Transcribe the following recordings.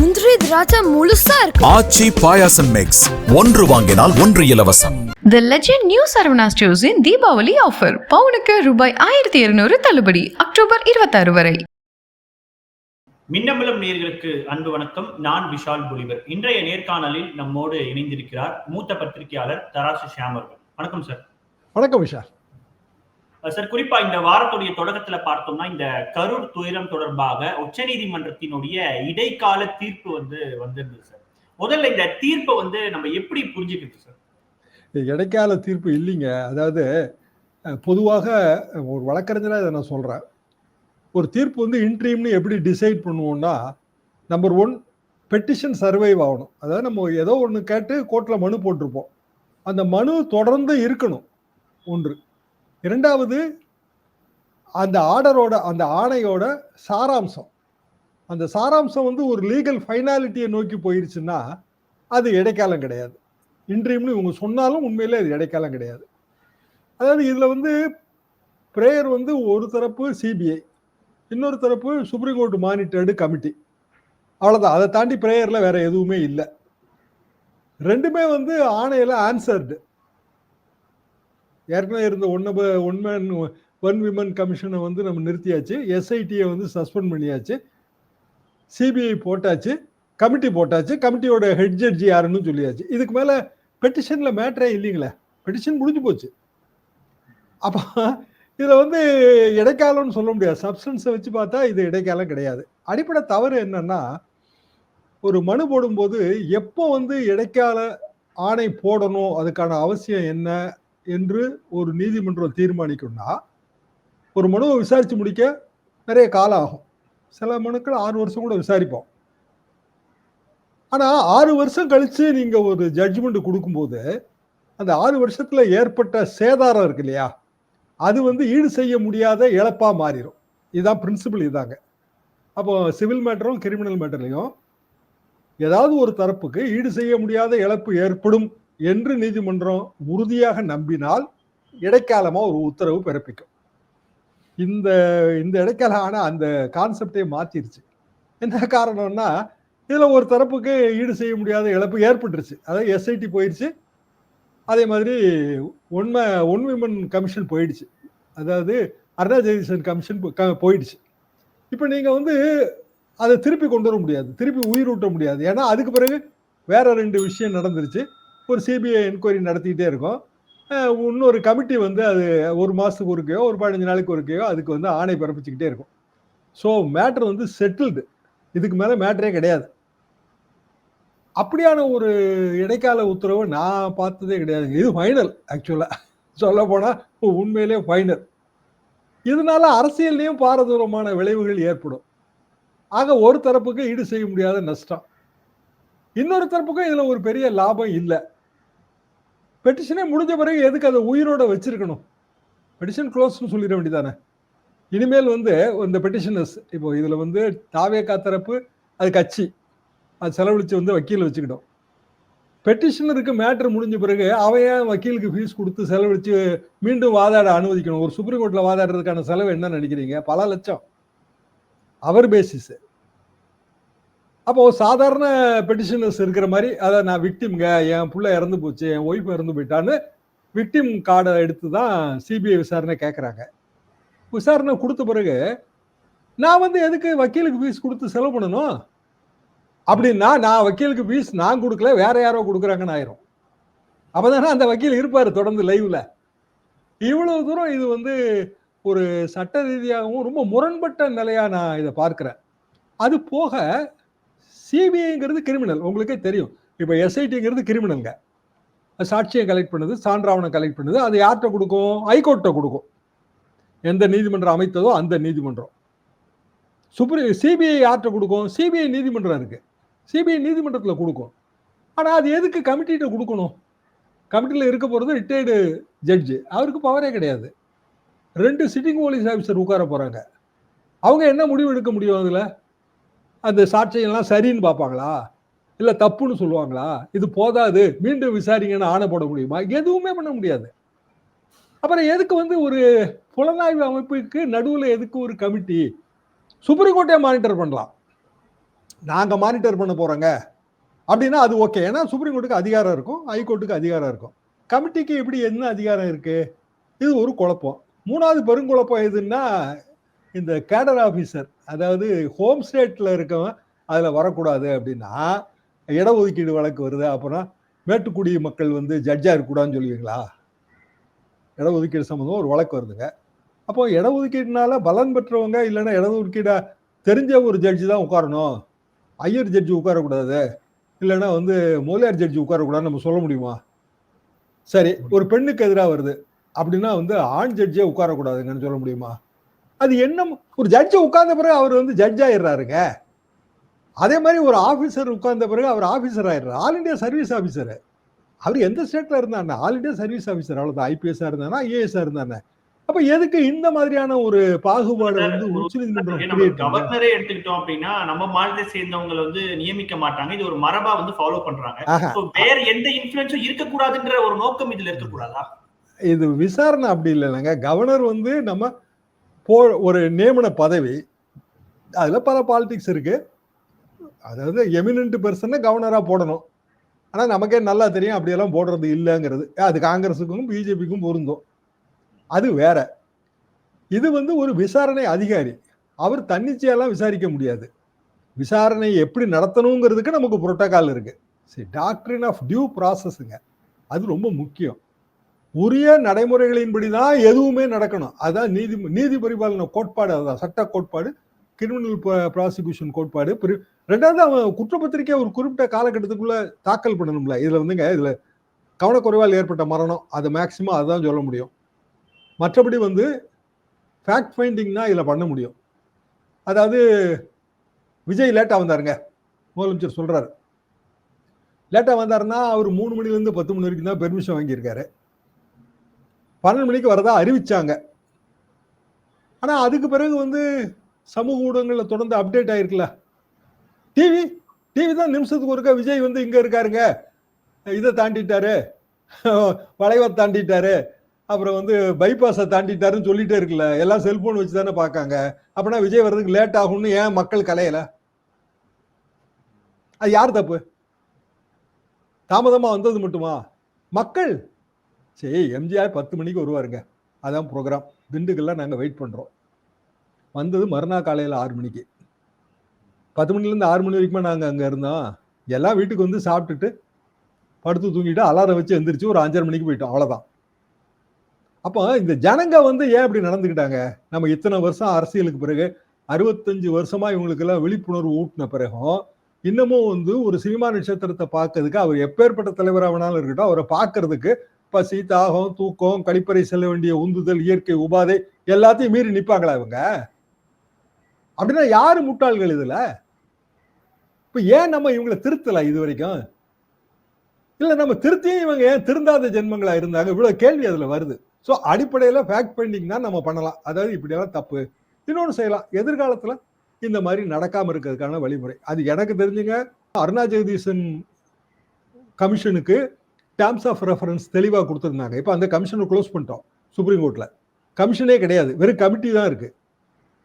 முந்திரி திராட்சை முழுசா இருக்கு. ஆச்சி பாயாசம் மிக்ஸ் ஒன்று வாங்கினால் ஒன்று இலவசம். தி லெஜெண்ட் நியூ சரவணா ஸ்டோர்ஸின் தீபாவளி ஆஃபர் பவுனுக்கு ரூபாய் ஆயிரத்தி இருநூறு தள்ளுபடி. அக்டோபர் இருபத்தாறு வரை. மின்னம்பலம் நேயர்களுக்கு அன்பு வணக்கம். நான் விஷால் புலிவர். இன்றைய நேர்காணலில் நம்மோடு இணைந்திருக்கிறார் மூத்த பத்திரிகையாளர் தராசு ஷியாம் அவர்கள். வணக்கம் சார். வணக்கம் விஷால். சார் குறிப்பா இந்த வாரத்துடைய தொடக்கத்துல பார்த்தோம்னா இந்த கரூர் துயரம் தொடர்பாக உச்சநீதிமன்றத்தினுடைய இடைக்கால தீர்ப்பு வந்து வந்திருந்தது சார். முதல்ல இந்த தீர்ப்பை வந்து நம்ம எப்படி புரிஞ்சுக்கிறது சார்? இது இடைக்கால தீர்ப்பு இல்லைங்க. அதாவது பொதுவாக ஒரு வழக்கறிஞராக இதை நான் சொல்கிறேன் ஒரு தீர்ப்பு வந்து இன்ட்ரீம்னு எப்படி டிசைட் பண்ணுவோம்னா நம்பர் ஒன் பெட்டிஷன் சர்வைவ் ஆகணும். அதாவது நம்ம ஏதோ ஒன்று கேட்டு கோர்ட்டில் மனு போட்டிருப்போம். அந்த மனு தொடர்ந்து இருக்கணும். ஒன்று. இரண்டாவது அந்த ஆர்டரோட அந்த ஆணையோட சாராம்சம். அந்த சாராம்சம் வந்து ஒரு லீகல் ஃபைனாலிட்டியை நோக்கி போயிருச்சுன்னா அது இடைக்காலம் கிடையாது. இன்றியும்னு இவங்க சொன்னாலும் உண்மையிலே அது இடைக்காலம் கிடையாது. அதாவது இதில் வந்து பிரேயர் வந்து ஒரு தரப்பு சிபிஐ இன்னொரு தரப்பு சுப்ரீம் கோர்ட் மானிட்டர்டு கமிட்டி அவ்வளோதான் அதை தாண்டி பிரேயரில் வேற எதுவுமே இல்லை. ரெண்டுமே வந்து ஆணையில் ஆன்சர்டு ஏற்கனவே இருந்த one one man one women கமிஷனை வந்து நம்ம நிறுத்தியாச்சு. எஸ்ஐடியை வந்து சஸ்பெண்ட் பண்ணியாச்சு. சிபிஐ போட்டாச்சு. கமிட்டி போட்டாச்சு. கமிட்டியோட ஹெட் ஜட்ஜி யாருன்னு சொல்லியாச்சு. இதுக்கு மேலே பெட்டிஷனில் மேட்ரே இல்லைங்களே. பெட்டிஷன் முடிஞ்சு போச்சு. அப்போ இதில் வந்து இடைக்காலம்னு சொல்ல முடியாது. சப்ஸ்டன்ஸை வச்சு பார்த்தா இது இடைக்காலம் கிடையாது. அடிப்படை தவறு என்னன்னா ஒரு மனு போடும்போது எப்போ வந்து இடைக்கால ஆணை போடணும் அதுக்கான அவசியம் என்ன என்று ஒரு நீதிமன்றம் தீர்மானிக்கும்னா ஒரு மனுவை விசாரித்து முடிக்க நிறைய காலம் ஆகும் சில மனுக்கள் ஆறு வருஷம் கூட விசாரிப்போம். ஆனால் ஆறு வருஷம் கழித்து நீங்கள் ஒரு ஜட்ஜ்மெண்ட் கொடுக்கும்போது அந்த ஆறு வருஷத்தில் ஏற்பட்ட சேதாரம் இருக்கு இல்லையா? அது வந்து ஈடு செய்ய முடியாத இழப்பாக மாறிடும் இதுதான் பிரின்சிபல் இதாங்க. அப்போ சிவில் மேட்டரும் கிரிமினல் மேட்டர்லையும் ஏதாவது ஒரு தரப்புக்கு ஈடு செய்ய முடியாத இழப்பு ஏற்படும் என்று நீதிமன்றம் உறுதியாக நம்பினால் இடைக்காலமாக ஒரு உத்தரவு பிறப்பிக்கும். இந்த இந்த இடைக்கால ஆனால் அந்த கான்செப்டே மாற்றிருச்சு என்ன காரணம்னா இதில் ஒரு தரப்புக்கு ஈடு செய்ய முடியாத இழப்பு ஏற்பட்டுருச்சு. அதாவது எஸ்ஐடி போயிடுச்சு அதே மாதிரி உண்மை ஒன் விமன் கமிஷன் போயிடுச்சு. அதாவது அருணா கமிஷன் போ- க- போயிடுச்சு. இப்போ நீங்கள் வந்து அதை திருப்பி கொண்டு வர முடியாது. திருப்பி உயிரூட்ட முடியாது. ஏன்னா அதுக்கு பிறகு வேற ரெண்டு விஷயம் நடந்துருச்சு. ஒரு சிபிஐ என்கொயரி நடத்திக்கிட்டே இருக்கும். இன்னொரு கமிட்டி வந்து அது ஒரு மாதத்துக்கு ஒருக்கையோ ஒரு பதினஞ்சு நாளைக்கு ஒருக்கையோ அதுக்கு வந்து ஆணை பிறப்பிச்சுக்கிட்டே இருக்கும். ஸோ மேட்ரு வந்து செட்டில்டு இதுக்கு மேலே மேட்ரே கிடையாது. அப்படியான ஒரு இடைக்கால உத்தரவு நான் பார்த்ததே கிடையாது. இது ஃபைனல் ஆக்சுவலாக சொல்ல போனால் உண்மையிலே ஃபைனல் இதனால அரசியல்லையும் பாரதூரமான விளைவுகள் ஏற்படும். ஆக ஒரு தரப்புக்கு ஈடு செய்ய முடியாத நஷ்டம். இன்னொரு தரப்புக்கும் இதில் ஒரு பெரிய லாபம் இல்லை. பெட்டிஷனே முடிஞ்ச பிறகு எதுக்கு அதை உயிரோட வச்சிருக்கணும்? பெட்டிஷன் க்ளோஸ்னு சொல்லிட வேண்டியதானே? இனிமேல் வந்து இந்த பெட்டிஷனர்ஸ் இப்போ இதில் வந்து தாவேக்கா தரப்பு அது கட்சி. அது செலவழித்து வந்து வக்கீல் வச்சுக்கிட்டோம். பெட்டிஷனருக்கு மேட்ரு முடிஞ்ச பிறகு அவன் வக்கீலுக்கு ஃபீஸ் கொடுத்து செலவழித்து மீண்டும் வாதாட அனுமதிக்கணும்? ஒரு சுப்ரீம் கோர்ட்டில் வாதாடுறதுக்கான செலவு என்ன நினைக்கிறீங்க? பல லட்சம். அவர் பேசிஸு அப்போ சாதாரண பெட்டிஷனர்ஸ் இருக்கிற மாதிரி அதை நான் விக்டிம்ங்க என் புள்ள இறந்து போச்சு என் ஒய்ஃப் இறந்து போயிட்டான்னு விக்டிம் கார்டை எடுத்து தான் சிபிஐ விசாரணை கேட்குறாங்க விசாரணை கொடுத்த பிறகு நான் வந்து எதுக்கு வக்கீலுக்கு ஃபீஸ் கொடுத்து செலவு பண்ணணும்? அப்படின்னா நான் வக்கீலுக்கு ஃபீஸ் நான் கொடுக்கல வேற யாரோ கொடுக்குறாங்கன்னு ஆயிரும். அப்பதானே அந்த வக்கீல் இருப்பார் தொடர்ந்து லைவில் இவ்வளவு தூரம் இது வந்து ஒரு சட்ட ரீதியாகவும் ரொம்ப முரண்பட்ட நிலையாக நான் இதை பார்க்குறேன். அது போக சிபிஐங்கிறது கிரிமினல் உங்களுக்கே தெரியும். இப்போ எஸ்ஐடிங்கிறது கிரிமினலுங்க சாட்சியை கலெக்ட் பண்ணுது சான்றாவணம் கலெக்ட் பண்ணுது அது யார்கிட்ட கொடுக்கும்? ஹைகோர்ட்டை கொடுக்கும். எந்த நீதிமன்றம் அமைத்ததோ அந்த நீதிமன்றம். சுப்ரீம் சிபிஐ யார்கிட்ட கொடுக்கும்? சிபிஐ நீதிமன்றம் இருக்குது சிபிஐ நீதிமன்றத்தில் கொடுக்கும். ஆனால் அது எதுக்கு கமிட்டிகிட்ட கொடுக்கணும்? கமிட்டியில் இருக்க போகிறது ரிட்டையர்டு ஜட்ஜு அவருக்கு பவரே கிடையாது. ரெண்டு சிட்டிங் போலீஸ் ஆஃபீஸர் உட்கார போகிறாங்க அவங்க என்ன முடிவு எடுக்க முடியும் அதில்? அந்த சாட்சியெல்லாம் சரின்னு பார்ப்பாங்களா? இல்லை தப்புன்னு சொல்லுவாங்களா? இது போதாது மீண்டும் விசாரிங்கன்னு ஆணை போட முடியுமா? எதுவுமே பண்ண முடியாது. அப்புறம் எதுக்கு வந்து ஒரு புலனாய்வு அமைப்புக்கு நடுவில் எதுக்கு ஒரு கமிட்டி? சுப்ரீம் கோர்ட்டே மானிட்டர் பண்ணலாம். நாங்கள் மானிட்டர் பண்ண போகிறோங்க அப்படின்னா அது ஓகே ஏன்னா சுப்ரீம் கோர்ட்டுக்கு அதிகாரம் இருக்கும் ஹைகோர்ட்டுக்கு அதிகாரம் இருக்கும். கமிட்டிக்கு எப்படி என்ன அதிகாரம் இருக்குது இது ஒரு குழப்பம். மூணாவது பெருங்குழப்பம் எதுன்னா இந்த கேடர் ஆஃபீஸர் அதாவது ஹோம் ஸ்டேட்டில் இருக்கவன் அதில் வரக்கூடாது அப்படின்னா இடஒதுக்கீடு வழக்கு வருது அப்புறம் மேட்டுக்குடி மக்கள் வந்து ஜட்ஜாக இருக்கக்கூடாதுன்னு சொல்லுவீங்களா? இடஒதுக்கீடு சம்மந்தம் ஒரு வழக்கு வருதுங்க. அப்போ இடஒதுக்கீடுனால பலன் பெற்றவங்க இல்லைன்னா இடஒதுக்கீட தெரிஞ்ச ஒரு ஜட்ஜி தான் உட்காரணும். ஐயர் ஜட்ஜி உட்காரக்கூடாது. இல்லைன்னா வந்து மோலியார் ஜட்ஜி உட்காரக்கூடாதுன்னு நம்ம சொல்ல முடியுமா? சரி ஒரு பெண்ணுக்கு எதிராக வருது. அப்படின்னா வந்து ஆண் ஜட்ஜே உட்காரக்கூடாதுங்கன்னு சொல்ல முடியுமா? அது என்ன ஒரு ஜட்ஜை உட்கார்ந்த பிறகு அவர் வந்து ஜட்ஜ் ஆயிடுறாருங்க. அதே மாதிரி ஒரு ஆபீசர் உட்கார்ந்த பிறகு அவர் ஆபீசர் ஆயிடுறாரு. ஆல் இந்தியா சர்வீஸ் ஆபீசர் அவர் எந்த ஸ்டேட்ல இருந்தாங்க ஆல் இந்தியா சர்வீஸ் ஆபீசர் அவ்வளவுதான். ஐபிஎஸ்ஆ இருந்தானா ஐஏஎஸ் இருந்தானே அப்ப எதுக்கு இந்த மாதிரியான ஒரு பாகுபாடு வந்து create பண்ணுது? கவர்னரே எடுத்துக்கிட்டோம் அப்படின்னா நம்ம மாநிலத்தை சேர்ந்தவங்களை வந்து நியமிக்க மாட்டாங்க. இது ஒரு மரபா வந்து ஃபாலோ பண்றாங்க. வேற எந்த இன்ஃபுளுன்ஸும் இருக்கக்கூடாதுன்ற ஒரு நோக்கம் இதுல இருக்கக்கூடாதா? இது விசாரணை அப்படி இல்லைங்க. கவர்னர் வந்து நம்ம போ ஒரு நியமன பதவி அதில் பல பாலிடிக்ஸ் இருக்குது அதாவது எமினன்ட் பர்சனை கவர்னராக போடணும். ஆனால் நமக்கே நல்லா தெரியும் அப்படியெல்லாம் போடுறது இல்லைங்கிறது. அது காங்கிரஸுக்கும் பிஜேபிக்கும் பொருந்தும். அது வேற. இது வந்து ஒரு விசாரணை அதிகாரி. அவர் தன்னிச்சையெல்லாம் விசாரிக்க முடியாது. விசாரணை எப்படி நடத்தணுங்கிறதுக்கு நமக்கு புரோட்டோகால் இருக்குது சரி டாக்டரின் ஆஃப் டியூ ப்ராசஸ்ங்க அது ரொம்ப முக்கியம். உரிய நடைமுறைகளின்படி தான் எதுவுமே நடக்கணும். அதான் நீதி நீதி பரிபாலன கோட்பாடு அதுதான் சட்ட கோட்பாடு கிரிமினல் ப்ராசிக்யூஷன் கோட்பாடு. ரெண்டாவது அவன் குற்றப்பத்திரிக்கை ஒரு குறிப்பிட்ட காலகட்டத்துக்குள்ள தாக்கல் பண்ணணும்ல. இதுல வந்துங்க இதுல கவனக்குறைவால் ஏற்பட்ட மரணம் அது மேக்சிமம் அதுதான் சொல்ல முடியும். மற்றபடி வந்து ஃபேக்ட் ஃபைண்டிங்னா இதில் பண்ண முடியும். அதாவது விஜய் லேட்டாக வந்தாருங்க. முதலமைச்சர் சொல்கிறாரு லேட்டாக வந்தாருன்னா அவர் மூணு மணிலேருந்து பத்து மணி வரைக்கும் தான் பெர்மிஷன் வாங்கியிருக்காரு. பன்னெண்டு மணிக்கு வரதா அறிவிச்சாங்க. ஆனால் அதுக்கு பிறகு வந்து சமூக ஊடகங்களில் தொடர்ந்து அப்டேட் ஆயிருக்குல்ல. டிவி டிவி தான் நிமிஷத்துக்கு ஒருக்கா விஜய் வந்து இங்கே இருக்காருங்க. இதை தாண்டிட்டாரு. வளைவை தாண்டிட்டாரு. அப்புறம் வந்து பைபாஸை தாண்டிட்டாருன்னு சொல்லிட்டே இருக்குல்ல. எல்லாம் செல்போன் வச்சு தானே பார்க்காங்க. அப்படின்னா விஜய் வர்றதுக்கு லேட் ஆகும்னு ஏன் மக்கள் கலையல? அது யார் தப்பு? தாமதமாக வந்தது மட்டுமா? மக்கள் சரி எம்ஜிஆர் பத்து மணிக்கு வருவாருங்க. அதான் ப்ரோக்ராம் திண்டுக்கல்ல நாங்கள் வெயிட் பண்ணுறோம் வந்தது மறுநாள் காலையில் ஆறு மணிக்கு. பத்து மணிலேருந்து ஆறு மணி வரைக்குமே நாங்கள் அங்கே இருந்தோம். எல்லாம் வீட்டுக்கு வந்து சாப்பிட்டுட்டு படுத்து தூங்கிட்டு அலாரம் வச்சு எந்திரிச்சு ஒரு அஞ்சரை மணிக்கு போயிட்டோம். அவ்வளோதான் அப்போ இந்த ஜனங்க வந்து ஏன் இப்படி நடந்துக்கிட்டாங்க? நம்ம இத்தனை வருஷம் அரசியலுக்கு பிறகு அறுபத்தஞ்சு வருஷமா இவங்களுக்கெல்லாம் விழிப்புணர்வு ஊட்டின பிறகும் இன்னமும் வந்து ஒரு சினிமா நட்சத்திரத்தை பார்க்கறதுக்கு அவர் எப்பேற்பட்ட தலைவராக வேணாலும் இருக்கட்டும் அவரை பார்க்கறதுக்கு பசி தாகம் தூக்கம் கழிப்பறை செல்ல வேண்டிய உந்துதல் இயற்கை உபாதை எல்லாத்தையும் மீறி நிற்பாங்களா இவங்க? அப்படின்னா யாரு முட்டாள்கள் இதுல? இப்ப ஏன் நம்ம இவங்களை திருத்தல இது வரைக்கும்? இல்ல நம்ம திருத்தியும் இவங்க ஏன் திருந்தாத ஜென்மங்களா இருந்தாங்க? இவ்வளவு கேள்வி அதுல வருது. ஸோ அடிப்படையில ஃபேக்ட் பெண்டிங் தான் நம்ம பண்ணலாம். அதாவது இப்படியெல்லாம் தப்பு. இன்னொன்று செய்யலாம். எதிர்காலத்துல இந்த மாதிரி நடக்காம இருக்கிறதுக்கான வழிமுறை. அது எனக்கு தெரிஞ்சுங்க. அருணா ஜெகதீசன் கமிஷனுக்கு டேர்ம்ஸ் ஆஃப் ரெஃபரன்ஸ் தெளிவாக கொடுத்துருந்தாங்க. இப்போ அந்த கமிஷனை க்ளோஸ் பண்ணிட்டோம் சுப்ரீம் கோர்ட்டில் கமிஷனே கிடையாது வெறும் கமிட்டி தான் இருக்குது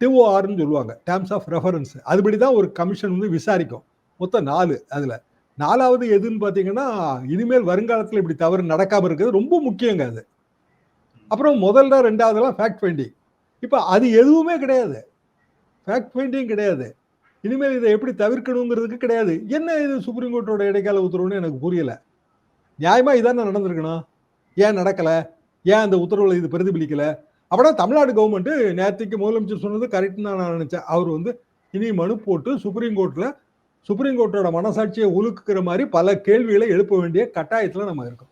டிஓஆர்னு சொல்லுவாங்க டேர்ம்ஸ் ஆஃப் ரெஃபரன்ஸ் அதுபடி தான் ஒரு கமிஷன் வந்து விசாரிக்கும். மொத்தம் நாலு அதில். நாலாவது எதுன்னு பார்த்தீங்கன்னா இனிமேல் வருங்காலத்தில் இப்படி தவறு நடக்காமல் இருக்கிறது ரொம்ப முக்கியங்க அது. அப்புறம் முதல்ல ரெண்டாவதுலாம் ஃபேக்ட் ஃபைண்டிங் இப்போ அது எதுவுமே கிடையாது. ஃபேக்ட் ஃபைண்டிங் கிடையாது. இனிமேல் இதை எப்படி தவிர்க்கணுங்கிறதுக்கு கிடையாது. என்ன இது சுப்ரீம் கோர்ட்டோட இடைக்கால உத்தரவுன்னு எனக்கு புரியலை. நியாயமா இதான நடந்திருக்கணும்? ஏன் நடக்கல? ஏன் அந்த உத்தரவுல இது பிரதிபலிக்கல? அப்படின்னா தமிழ்நாடு கவர்மெண்ட் நேற்றுக்கு முதலமைச்சர் சொன்னது கரெக்ட் தான் நான் நினைச்சேன். அவர் வந்து இனி மனு போட்டு சுப்ரீம் கோர்ட்ல சுப்ரீம் கோர்ட்டோட மனசாட்சியை உழுக்குற மாதிரி பல கேள்விகளை எழுப்ப வேண்டிய கட்டாயத்துல நம்ம இருக்கோம்.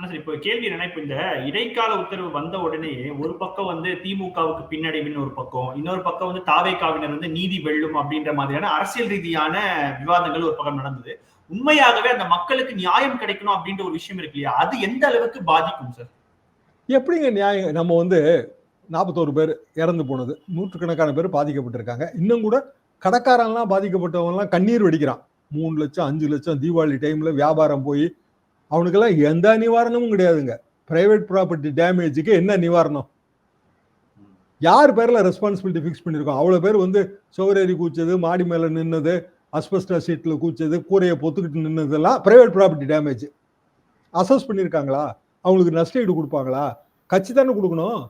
ஆனா சார் இப்போ கேள்வி என்னன்னா இப்ப இந்த இடைக்கால உத்தரவு வந்த உடனே ஒரு பக்கம் வந்து திமுகவுக்கு பின்னடைவுன்னு ஒரு பக்கம் இன்னொரு பக்கம் வந்து தாவேக்காவினர் வந்து நீதி வெல்லும் அப்படின்ற மாதிரியான அரசியல் ரீதியான விவாதங்கள் ஒரு பக்கம் நடந்தது. உண்மையாகவே அந்த மக்களுக்கு நியாயம் கிடைக்கணும் அப்படின்ற ஒரு விஷயம் இருக்கு இல்லையா? அது எந்த அளவுக்கு பாதிக்கும் சார் எப்படிங்க நியாயம்? நம்ம வந்து நாற்பத்தோரு பேர் இறந்து போனது. நூற்றுக்கணக்கான பேர் பாதிக்கப்பட்டிருக்காங்க. இன்னும் கூட கடைக்காரன்லாம் பாதிக்கப்பட்டவங்கலாம் கண்ணீர் வெடிக்கிறான். மூணு லட்சம் அஞ்சு லட்சம் தீபாவளி டைம்ல வியாபாரம் போய் அவனுக்கெல்லாம் எந்த நிவாரணமும் கிடையாதுங்க. பிரைவேட் ப்ராப்பர்ட்டி டேமேஜுக்கு என்ன நிவாரணம்? யார் பேரில் ரெஸ்பான்சிபிலிட்டி ஃபிக்ஸ் பண்ணியிருக்கோம்? அவ்வளோ பேர் வந்து சுவரேறி கூச்சது மாடி மேலே நின்னது அஸ்பெஸ்டா சீட்டில் கூச்சது கூரையை பொத்துக்கிட்டு நின்னதெல்லாம் பிரைவேட் ப்ராப்பர்ட்டி டேமேஜ் அசஸ் பண்ணியிருக்காங்களா? அவங்களுக்கு நஷ்டஈடு கொடுப்பாங்களா? கட்சி தானே கொடுக்கணும்.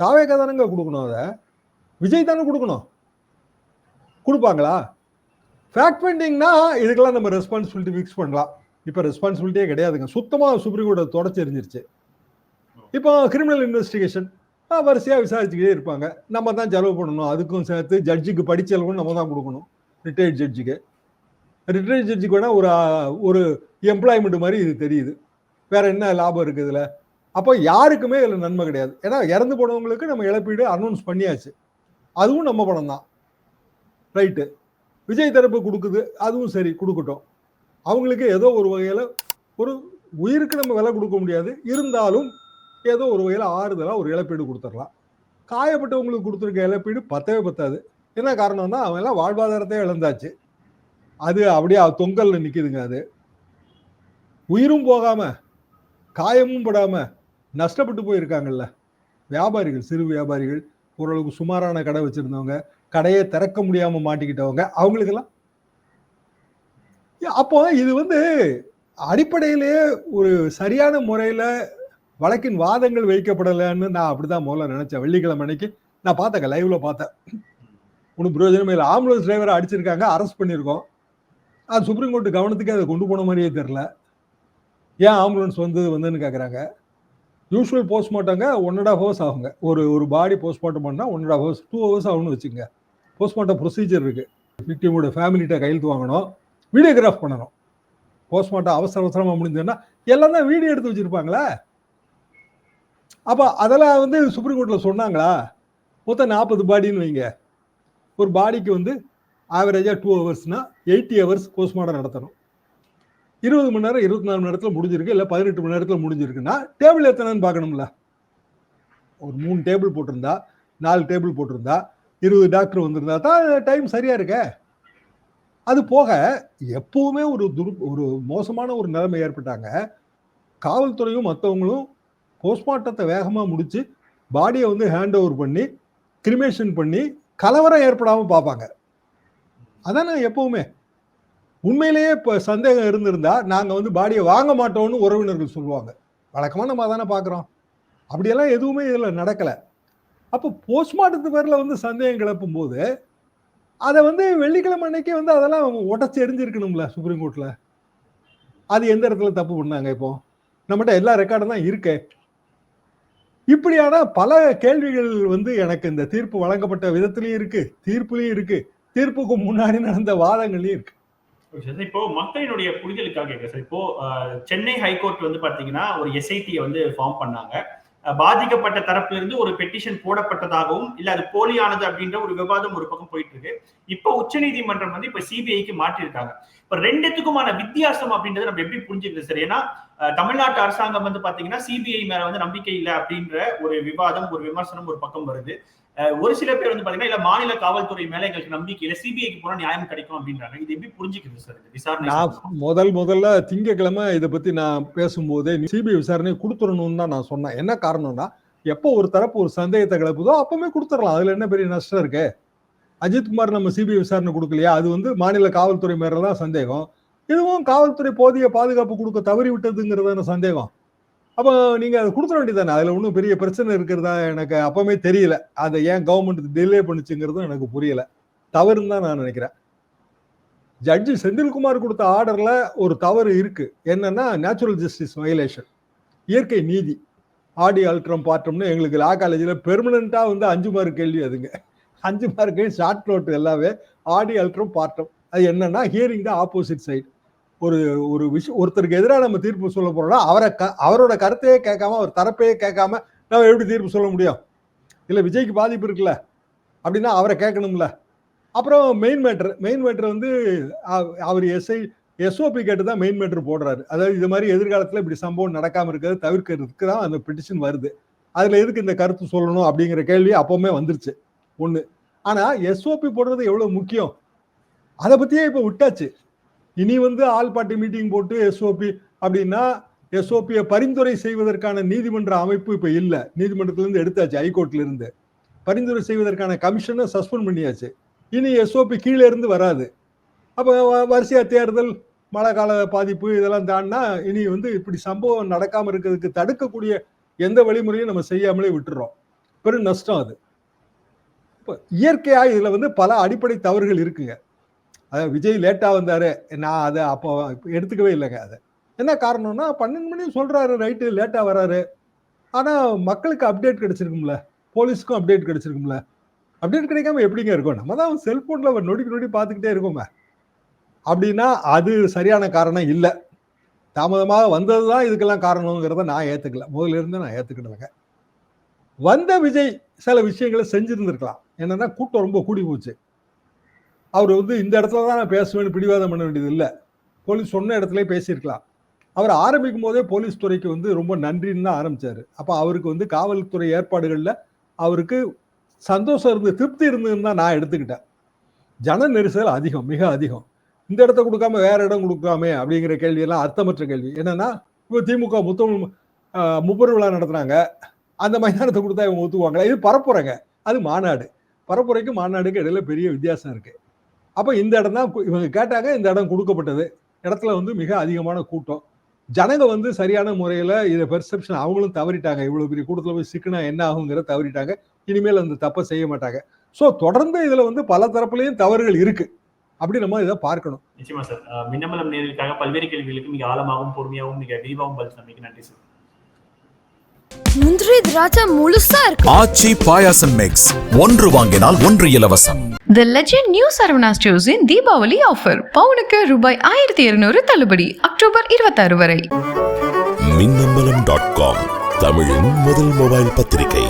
தாவேக்கா தானங்க கொடுக்கணும் அதை. விஜய் தானே கொடுக்கணும். கொடுப்பாங்களா? ஃபேக்ட் பெண்டிங்னா இதுக்கெல்லாம் நம்ம ரெஸ்பான்சிபிலிட்டி ஃபிக்ஸ் பண்ணலாம். இப்போ ரெஸ்பான்சிபிலிட்டியே கிடையாதுங்க. சுத்தமாக சுப்ரீம் கோர்ட்டை தொடச்சி எரிஞ்சிருச்சு இப்போ கிரிமினல் இன்வெஸ்டிகேஷன் வரிசையாக விசாரிச்சுக்கிட்டே இருப்பாங்க. நம்ம தான் செலவு பண்ணணும். அதுக்கும் சேர்த்து ஜட்ஜுக்கு படித்த செலவும் நம்ம தான் கொடுக்கணும். ரிட்டையர்ட் ஜட்ஜுக்கு ரிட்டையர்ட் ஜட்ஜுக்கு வேணால் ஒரு ஒரு எம்ப்ளாய்மெண்ட் மாதிரி இது தெரியுது. வேற என்ன லாபம் இருக்குது இதில்? அப்போ யாருக்குமே இதில் நன்மை கிடையாது. ஏன்னா இறந்து போனவங்களுக்கு நம்ம இழப்பீடு அனௌன்ஸ் பண்ணியாச்சு. அதுவும் நம்ம பணம் தான். ரைட்டு விஜய் தரப்பு கொடுக்குது. அதுவும் சரி கொடுக்கட்டும். அவங்களுக்கு ஏதோ ஒரு வகையில் ஒரு உயிருக்கு நம்ம விலை கொடுக்க முடியாது. இருந்தாலும் ஏதோ ஒரு வகையில் ஆறுதலாக ஒரு இழப்பீடு கொடுத்துடலாம். காயப்பட்டவங்களுக்கு கொடுத்துருக்க இழப்பீடு பத்தவே பத்தாது. என்ன காரணம்னா அவங்க எல்லாம் வாழ்வாதாரத்தையே இழந்தாச்சு. அது அப்படியே தொங்கல்ல நிற்கிதுங்க அது. உயிரும் போகாம காயமும் படாம நஷ்டப்பட்டு போயிருக்காங்கல்ல. வியாபாரிகள் சிறு வியாபாரிகள் ஓரளவுக்கு சுமாரான கடை வச்சிருந்தவங்க கடையை திறக்க முடியாம மாட்டிக்கிட்டவங்க அவங்களுக்கெல்லாம் அப்போ இது வந்து அடிப்படையிலேயே ஒரு சரியான முறையில வழக்கின் வாதங்கள் வைக்கப்படலைன்னு நான் அப்படிதான் முதல்ல நினைச்சேன். வெள்ளிக்கிழமை அன்னைக்கு நான் பார்த்தேங்க லைவ்ல பார்த்தேன். ஒன்றும் பிரயோஜனமே இல்லை. ஆம்புலன்ஸ் டிரைவரை அடிச்சிருக்காங்க அரெஸ்ட் பண்ணியிருக்கோம். அது சுப்ரீம் கோர்ட்டு கவனத்துக்கு அதை கொண்டு போன மாதிரியே தெரில ஏன் ஆம்புலன்ஸ் வந்து வந்துன்னு கேட்குறாங்க யூஸ்வல் போஸ்ட்மார்ட்டங்க ஒன் அண்ட் ஆஃப் ஹவர்ஸ் ஆகுங்க. ஒரு ஒரு பாடி போஸ்ட்மார்ட்டம் பண்ணால் one and half hours two hours ஆகும்னு வச்சுங்க போஸ்ட்மார்ட்டம் ப்ரொசீஜர் இருக்குது விக்டிமோட ஃபேமிலிகிட்ட கையெழுத்து வாங்கணும். வீடியோகிராஃப் பண்ணணும். போஸ்ட்மார்ட்டம் அவசர அவசரமாக முடிஞ்சதுன்னா எல்லாம் தான் வீடியோ எடுத்து வச்சுருப்பாங்களே? அப்போ அதெல்லாம் வந்து சுப்ரீம் கோர்ட்டில் சொன்னாங்களா? மொத்தம் நாற்பது பாடின்னு வைங்க. ஒரு பாடிக்கு வந்து ஆவரேஜாக டூ ஹவர்ஸ்னா எயிட்டி ஹவர்ஸ் போஸ்ட்மார்ட்டம் நடத்தணும். இருபது மணி நேரம் இருபத்தி நாலு மணி நேரத்தில் முடிஞ்சிருக்கு இல்லை பதினெட்டு மணி நேரத்தில் முடிஞ்சிருக்குன்னா டேபிள் எத்தனைன்னு பார்க்கணும்ல? ஒரு மூணு டேபிள் போட்டிருந்தா நாலு டேபிள் போட்டிருந்தா இருபது டாக்டர் வந்திருந்தா தான் டைம் சரியாக இருக்கே? அது போக எப்பவுமே ஒரு துரு ஒரு மோசமான ஒரு நிலைமை ஏற்பட்டாங்க. காவல்துறையும் மற்றவங்களும் போஸ்ட்மார்ட்டத்தை வேகமாக முடித்து பாடியை வந்து ஹேண்ட் ஓவர் பண்ணி கிரிமேஷன் பண்ணி கலவரம் ஏற்படாமல் பார்ப்பாங்க. அதானே எப்பவுமே. உண்மையிலேயே இப்போ சந்தேகம் இருந்திருந்தா நாங்கள் வந்து பாடியை வாங்க மாட்டோம்னு உறவினர்கள் சொல்லுவாங்க. வழக்கமாக நம்ம அதானே பார்க்குறோம். அப்படியெல்லாம் எதுவுமே இதில் நடக்கலை. அப்போ போஸ்ட்மார்ட்டத்து பேரில் வந்து சந்தேகம் கிளப்பும் போது அதை வந்து வெள்ளிக்கிழமை அன்னைக்கு வந்து அதெல்லாம் உடச்சி எரிஞ்சிருக்கணும்ல சுப்ரீம் கோர்ட்டில் அது எந்த இடத்துல தப்பு பண்ணாங்க இப்போ? நம்மகிட்ட எல்லா ரெக்கார்டும் தான் இருக்கு. இப்படியான பல கேள்விகள் வந்து எனக்கு இந்த தீர்ப்பு வழங்கப்பட்ட விதத்திலையும் இருக்கு தீர்ப்புலையும் இருக்கு தீர்ப்புக்கு முன்னாடி நடந்த வாதங்களையும் இருக்கு. இப்போ மக்களினுடைய புரிதலுக்காக கேட்க சார் இப்போ சென்னை ஹைகோர்ட் வந்து பாத்தீங்கன்னா ஒரு எஸ்ஐடியை வந்து ஃபார்ம் பண்ணாங்க. பாதிக்கப்பட்ட தரப்புல இருந்து ஒரு பெட்டிஷன் போடப்பட்டதாகவும் இல்ல அது போலியானது அப்படின்ற ஒரு விவாதம் ஒரு பக்கம் போயிட்டு இருக்கு இப்போ உச்சநீதிமன்றம் வந்து இப்ப சிபிஐக்கு மாற்றிருக்காங்க இப்ப ரெண்டுத்துக்குமான வித்தியாசம் அப்படின்றத நம்ம எப்படி புரிஞ்சுக்கிறது? சார் ஏன்னா தமிழ்நாட்டு அரசாங்கம் வந்து பாத்தீங்கன்னா சிபிஐ மேல வந்து நம்பிக்கை இல்லை அப்படின்ற ஒரு விவாதம் ஒரு விமர்சனம் ஒரு பக்கம் வருது. ஒரு சில பேர் வந்து பாத்தீங்கன்னா இல்ல மாநில காவல்துறை மேல எங்களுக்கு நம்பிக்கை இல்லை சிபிஐக்கு போனா நியாயம் கிடைக்கும் அப்படின்றாங்க. இது எப்படி புரிஞ்சுக்கிறது சார் விசாரணை நான் முதல் முதல்ல திங்கக்கிழமை இதை பத்தி நான் பேசும்போதே சிபிஐ விசாரணை கொடுத்துடணும்னு தான் நான் சொன்னேன். என்ன காரணம்னா எப்போ ஒரு தரப்பு ஒரு சந்தேகத்தை கிளப்புதோ அப்பவுமே கொடுத்துடலாம். அதுல என்ன பெரிய நஷ்டம் இருக்கு? அஜித்குமார் நம்ம சிபிஐ விசாரணை கொடுக்கலையா? அது வந்து மாநில காவல்துறை மேல தான் சந்தேகம். இதுவும் காவல்துறை போதிய பாதுகாப்பு கொடுக்க தவறி விட்டதுங்கிறதான சந்தேகம். அப்போ நீங்கள் அதை கொடுத்துட வேண்டியதானே அதில் ஒன்றும் பெரிய பிரச்சனை இருக்கிறதா எனக்கு அப்போவுமே தெரியல. அதை ஏன் கவர்மெண்ட் டிலே பண்ணுச்சுங்கிறதும் எனக்கு புரியல. தவறுன்னு தான் நான் நினைக்கிறேன். ஜட்ஜி செந்தில்குமார் கொடுத்த ஆர்டரில் ஒரு தவறு இருக்குது என்னென்னா நேச்சுரல் ஜஸ்டிஸ் வயலேஷன் இயற்கை நீதி. ஆடி அல்ட்ரம் பாட்டம்னு எங்களுக்கு லா காலேஜில் பெர்மனண்ட்டாக வந்து அஞ்சு மார்க் கேள்வி அதுங்க. அஞ்சு மார்க்கு ஷார்ட் நோட்டு எல்லாமே ஆடி அல்ட்ரம் பாட்டம் அது என்னன்னா ஹியரிங் த ஆப்போசிட் சைடு ஒரு ஒரு விஷயம் ஒருத்தருக்கு எதிராக நம்ம தீர்ப்பு சொல்ல போறோம்னா அவரை க அவரோட கருத்தையே கேட்காம அவர் தரப்பையே கேட்காம நம்ம எப்படி தீர்ப்பு சொல்ல முடியும்? இல்லை விஜய்க்கு பாதிப்பு இருக்குல்ல? அப்படின்னா அவரை கேட்கணும்ல. அப்புறம் மெயின் மேட்ரு மெயின் மேட்ரு வந்து அவர் எஸ்ஐ எஸ்ஓபி கேட்டு தான் மெயின் மேட்ரு போடுறாரு. அதாவது இது மாதிரி எதிர்காலத்தில் இப்படி சம்பவம் நடக்காமல் இருக்கிறது தவிர்க்கிறதுக்கு தான் அந்த பெட்டிஷன் வருது. அதில் எதுக்கு இந்த கருத்து சொல்லணும் அப்படிங்கிற கேள்வி அப்போவுமே வந்துருச்சு. ஒன்று ஆனால் எஸ்ஓபி போடுறது எவ்வளோ முக்கியம்? அதை பற்றியே இப்போ விட்டாச்சு. இனி வந்து ஆல் பார்ட்டி மீட்டிங் போட்டு எஸ்ஓபி அப்படின்னா எஸ்ஓபியை பரிந்துரை செய்வதற்கான நீதிமன்ற அமைப்பு இப்போ இல்லை. நீதிமன்றத்திலேருந்து எடுத்தாச்சு ஹைகோர்ட்ல இருந்து பரிந்துரை செய்வதற்கான கமிஷனை சஸ்பெண்ட் பண்ணியாச்சு. இனி எஸ்ஓபி கீழே இருந்து வராது. அப்போ வரிசையாக தேர்தல் மழை கால பாதிப்பு இதெல்லாம் தாண்டினா இனி வந்து இப்படி சம்பவம் நடக்காமல் இருக்கிறதுக்கு தடுக்கக்கூடிய எந்த வழிமுறையும் நம்ம செய்யாமலே விட்டுறோம். பெரும் நஷ்டம் அது. இப்போ இயற்கையாக இதில் வந்து பல அடிப்படை தவறுகள் இருக்குங்க. அதாவது விஜய் லேட்டாக வந்தார். நான் அதை அப்போ எடுத்துக்கவே இல்லைங்க அதை. என்ன காரணம்னா பன்னெண்டு மணி சொல்கிறாரு ரைட்டு லேட்டாக வராரு. ஆனால் மக்களுக்கு அப்டேட் கிடச்சிருக்கும்ல. போலீஸ்க்கும் அப்டேட் கிடச்சிருக்கும்ல. அப்டேட் கிடைக்காம எப்படிங்க இருக்கும்? நம்ம தான் செல்ஃபோனில் நொடி நொடி பார்த்துக்கிட்டே இருக்கோமே அப்படின்னா அது சரியான காரணம் இல்லை. தாமதமாக வந்தது தான் இதுக்கெல்லாம் காரணங்கிறத நான் ஏற்றுக்கல முதல்ல இருந்து நான் ஏற்றுக்கணுங்க வந்த விஜய் சில விஷயங்களை செஞ்சுருந்துருக்கலாம். என்னென்னா கூட்டம் ரொம்ப கூடி போச்சு. அவர் வந்து இந்த இடத்துல தான் நான் பேசுவேன்னு பிடிவாதம் பண்ண வேண்டியது இல்லை. போலீஸ் சொன்ன இடத்துல பேசியிருக்கலாம். அவர் ஆரம்பிக்கும் போதே போலீஸ் துறைக்கு வந்து ரொம்ப நன்றின்னு தான் ஆரம்பிச்சாரு. அப்போ அவருக்கு வந்து காவல்துறை ஏற்பாடுகளில் அவருக்கு சந்தோஷம் இருந்து திருப்தி இருந்ததுன்னு தான் நான் எடுத்துக்கிட்டேன். ஜன நெரிசல் அதிகம் மிக அதிகம். இந்த இடத்த கொடுக்காம வேற இடம் கொடுக்காமே அப்படிங்கிற கேள்வியெல்லாம் அர்த்தமற்ற கேள்வி. என்னன்னா இப்போ திமுக முத்தம் முப்பது விழா நடத்துனாங்க அந்த மைதானத்தை கொடுத்தா இவங்க ஒத்துக்குவாங்களா? இது பரப்புரைங்க. அது மாநாடு. பரப்புரைக்கும் மாநாடுக்கு இடையில பெரிய வித்தியாசம் இருக்குது அப்போ இந்த இடம் தான் இவங்க கேட்டாங்க இந்த இடம் கொடுக்கப்பட்டது. இடத்துல வந்து மிக அதிகமான கூட்டம். ஜனங்க வந்து சரியான முறையில் இதை பெர்செப்ஷன் அவங்களும் தவறிட்டாங்க. இவ்வளோ பெரிய கூட்டத்தில் போய் சிக்கினா என்ன ஆகுங்கிற தவறிட்டாங்க. இனிமேல் அந்த தப்பை செய்ய மாட்டாங்க. ஸோ தொடர்ந்து இதில் வந்து பல தரப்புலையும் தவறுகள் இருக்கு. அப்படி நம்ம இதை பார்க்கணும். நிச்சயமா சார். மின்னமலம் நேர்களுக்காக பல்வேறு கேள்விகளுக்கு மிக ஆழமாகவும் பொறுமையாகவும் மிக விரிவாகவும் பதில் நன்றி சார். முந்திரி திராட்சை முழுசா இருக்கு. ஆச்சி பாயாசம் மிக்ஸ் ஒன்று வாங்கினால் ஒன்று இலவசம். த லெஜெண்ட் நியூ சரவணா ஸ்டோர்ஸின் தீபாவளி ஆஃபர் பவுனுக்கு ரூபாய் ஆயிரத்தி இருநூறு தள்ளுபடி அக்டோபர் இருபத்தாறு வரை. மின்னம்பலம் டாட் காம் தமிழின் முதல் மொபைல் பத்திரிகை.